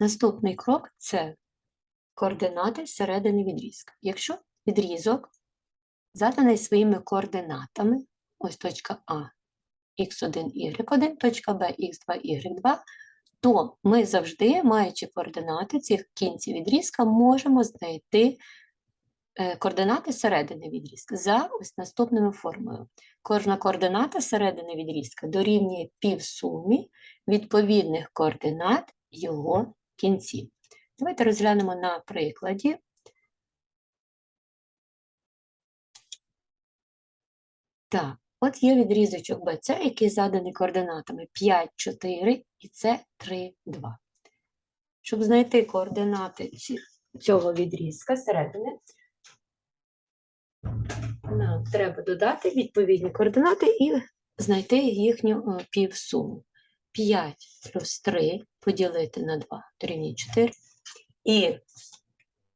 Наступний крок це координати середини відрізка. Якщо відрізок заданий своїми координатами, ось точка А, х1, y1, точка Б, х2, y2, то ми завжди, маючи координати цих кінців відрізка, можемо знайти е, координати середини відрізка за ось наступною формулою. Кожна координата середини відрізка дорівнює півсумі відповідних координат його кінців. Давайте розглянемо на прикладі. Так, от є відрізочок BC, який заданий координатами 5, 4 і це 3, 2. Щоб знайти координати цього відрізка середини, нам треба додати відповідні координати і знайти їхню е, півсуму. 5 плюс 3 поділити на 2 дорівнює 4. І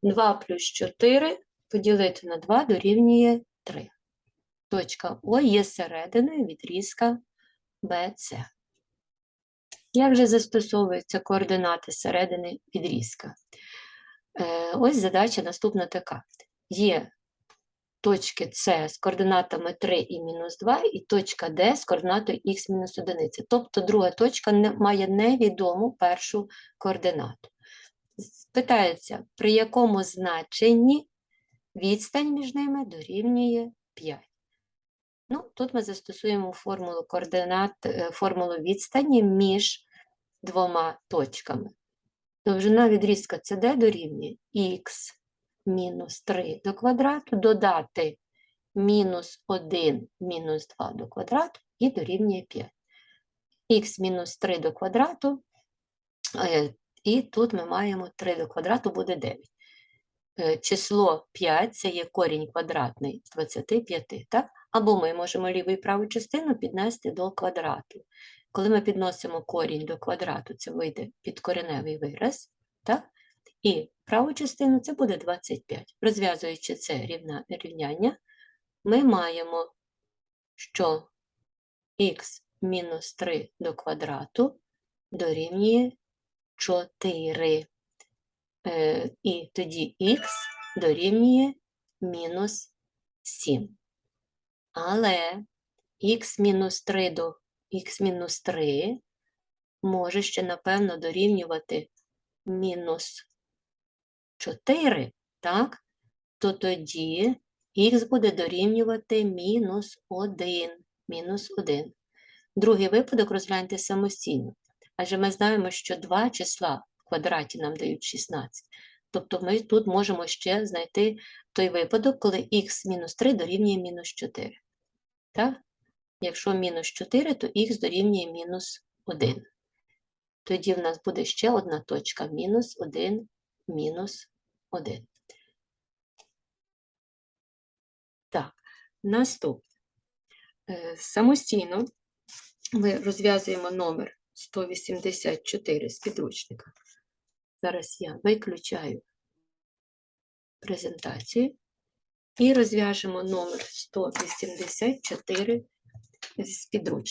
2 плюс 4 поділити на 2 дорівнює 3. Точка О є серединою відрізка BC. Як же застосовуються координати середини відрізка? Е, ось задача наступна така. Є точки С з координатами 3 і мінус 2, і точка Д з координатою х мінус 1. Тобто друга точка не, має невідому першу координату. Питається, при якому значенні відстань між ними дорівнює 5. Ну, тут ми застосуємо формулу координат, е, формулу відстані між двома точками. Довжина відрізка CD дорівнює х мінус 3 до квадрату, додати мінус 1 мінус 2 до квадрату і дорівнює 5. х мінус 3 до квадрату, е, і тут ми маємо 3 до квадрату буде 9. Е, Число 5 це є корінь квадратний з 25, так? Або ми можемо ліву і праву частину піднести до квадрату. Коли ми підносимо корінь до квадрату, це вийде підкореневий вираз, так? І праву частину це буде 25. Розв'язуючи це рівняння, ми маємо, що х мінус 3 до квадрату дорівнює 4. Е, і тоді х дорівнює мінус 7. Але х мінус 3 до х мінус 3 може ще, напевно, дорівнювати мінус 4, так? То тоді х буде дорівнювати мінус 1. Мінус 1. Другий випадок розгляньте самостійно. Адже ми знаємо, що два числа в квадраті нам дають 16. Тобто ми тут можемо ще знайти той випадок, коли х мінус 3 дорівнює мінус 4. Так? Якщо мінус 4, то х дорівнює мінус 1. Тоді в нас буде ще одна точка мінус 1, мінус 1. Так, наступне. Е, Самостійно ми розв'язуємо номер 184 з підручника. Зараз я виключаю презентацію і розв'яжемо номер 184 з підручника.